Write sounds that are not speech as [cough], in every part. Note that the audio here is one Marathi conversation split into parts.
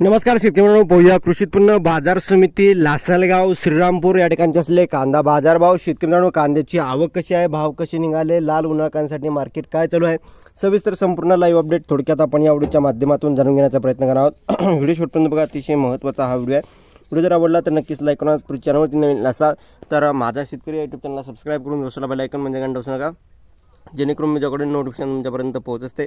नमस्कार शेतकऱ्यांनो पोह्या कृषी उत्पन्न बाजार समिती लासलगाव श्रीरामपूर या ठिकाणचे असले कांदा बाजार भाव. शेतकऱ्यांनो कांद्याची आवक कशी आहे? भाव कसे निघाले? लाल उन्हाळकांसाठी मार्केट काय चालू आहे? सविस्तर संपूर्ण लाईव्ह अपडेट थोडक्यात आपण या व्हिडिओच्या माध्यमातून जाणून घेण्याचा प्रयत्न करणार आहोत. [clears throat] व्हिडिओ शेवटपर्यंत बघा अतिशय महत्त्वाचा हा व्हिडिओ आहे. व्हिडिओ जर आवडला तर नक्कीच लाईक करा. चॅनलवरती नवीन असाल तर माझा शेतकरी यूट्यूब चॅनलला सबस्क्राईब करून दोसला बेल ऐकून म्हणजे घंटा नका जेणेकरून माझ्याकडे नोटिफिकेशन तुमच्यापर्यंत पोहोच असते.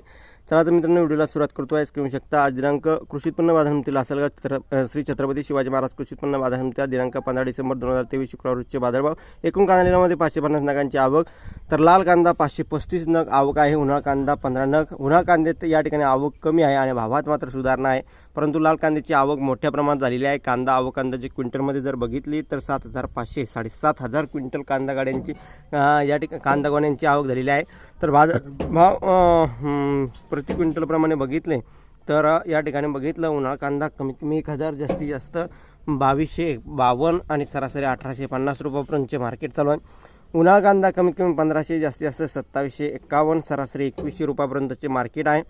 चला तर मित्रांनो व्हिडिओला सुरुवात करतो. आहे स्क्रीन शकता आज दिनांक कृषी उत्पन्न बाजार असेल का? छत्र श्री छत्रपती शिवाजी महाराज कृषी उत्पन्न बाजार समिती दिनांक पंधरा डिसेंबर दोन हजार तेवीस शुक्रवार रोजचे बाजारभाव. एकूण कांदा पाचशे पन्नास नगांची आवक. तर लाल कांदा पाचशे पस्तीस नग आवक आहे. उन्हाळ कांदा पंधरा नग. उन्हाळ कांद्यात या ठिकाणी आवक कमी आहे आणि भावात मात्र सुधारणा आहे. परंतु लाल कांद्याची आवक मोठ्या प्रमाणात झालेली आहे. कांदा आवक अंदाजे क्विंटलमध्ये जर बघितली तर सात हजार पाचशे साडेसात हजार क्विंटल कांदा गाड्यांची या ठिकाणी कांदा गोण्यांची आवक झालेली आहे. तर बाजार भाव प्रति क्विंटलप्रमाणे बघितले तर या ठिकाणी बघितलं उन्हाळा कांदा कमीत कमी एक हजार जास्तीत जास्त बावीसशे बावन्न आणि सरासरी अठराशे पन्नास रुपयापर्यंतचे मार्केट चालू आहे. उन्हाळा कांदा कमीत कमी पंधराशे जास्तीत जास्त सत्तावीसशे एक्कावन्न सरासरी एकवीसशे रुपयापर्यंतचे मार्केट आहे.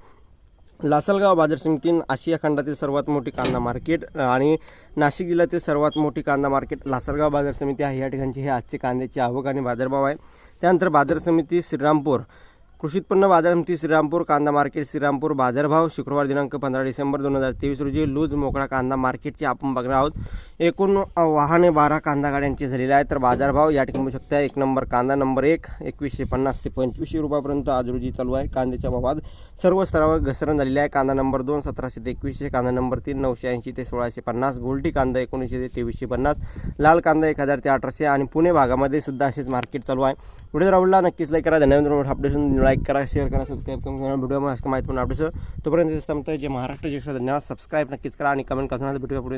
लासलगाव बाजार समितीन आशिया खंडातील सर्वात मोठी कांदा मार्केट आणि नाशिक जिल्ह्यातील सर्वात मोठी कांदा मार्केट लासलगाव बाजार समिती आहे. या ठिकाणची हे आजचे कांद्याची आवक आणि बाजारभाव आहे. त्यानंतर बाजार समिती श्रीरामपूर कृषी उत्पन्न बाजार समिती श्रीरामपूर कांदा मार्केट श्रीरामपूर बाजारभाव शुक्रवार दिनांक पंधरा डिसेंबर दोन हजार तेवीस रोजी लूज मोकळा कांदा मार्केटचे आपण बघणार आहोत. एकूण वाहने बारा कांदा गाड्यांचे झालेले आहेत तर बाजारभाव या ठिकाणी बघू शकता. एक नंबर कांदा नंबर एक एकवीसशे पन्नास ते पंचवीसशे रुपयापर्यंत आज रोजी चालू आहे. कांद्याच्या भावात सर्व स्तरावर घसरण झालेली आहे. कांदा नंबर दोन सतराशे ते एकवीसशे कांदा नंबर तीन नऊशे ऐंशी ते सोळाशे पन्नास गोल्टी कांदा एकोणीसशे ते तेवीसशे पन्नास लाल कांदा एक हजार ते अठराशे आणि पुणे भागामध्ये सुद्धा असेच मार्केट चालू आहे. पुढे जर आवडला नक्कीच लाईक करा. धन्यवाद. अपडेशन लाईक करा शेअर करा सबस्क्राईब करा व्हिडिओ माहिती पण अपडेट तोपर्यंत थांबतोय जे महाराष्ट्र जे धन्यवाद सबस्क्राईब नक्कीच करा आणि कमेंट करताना भेटूया पुढे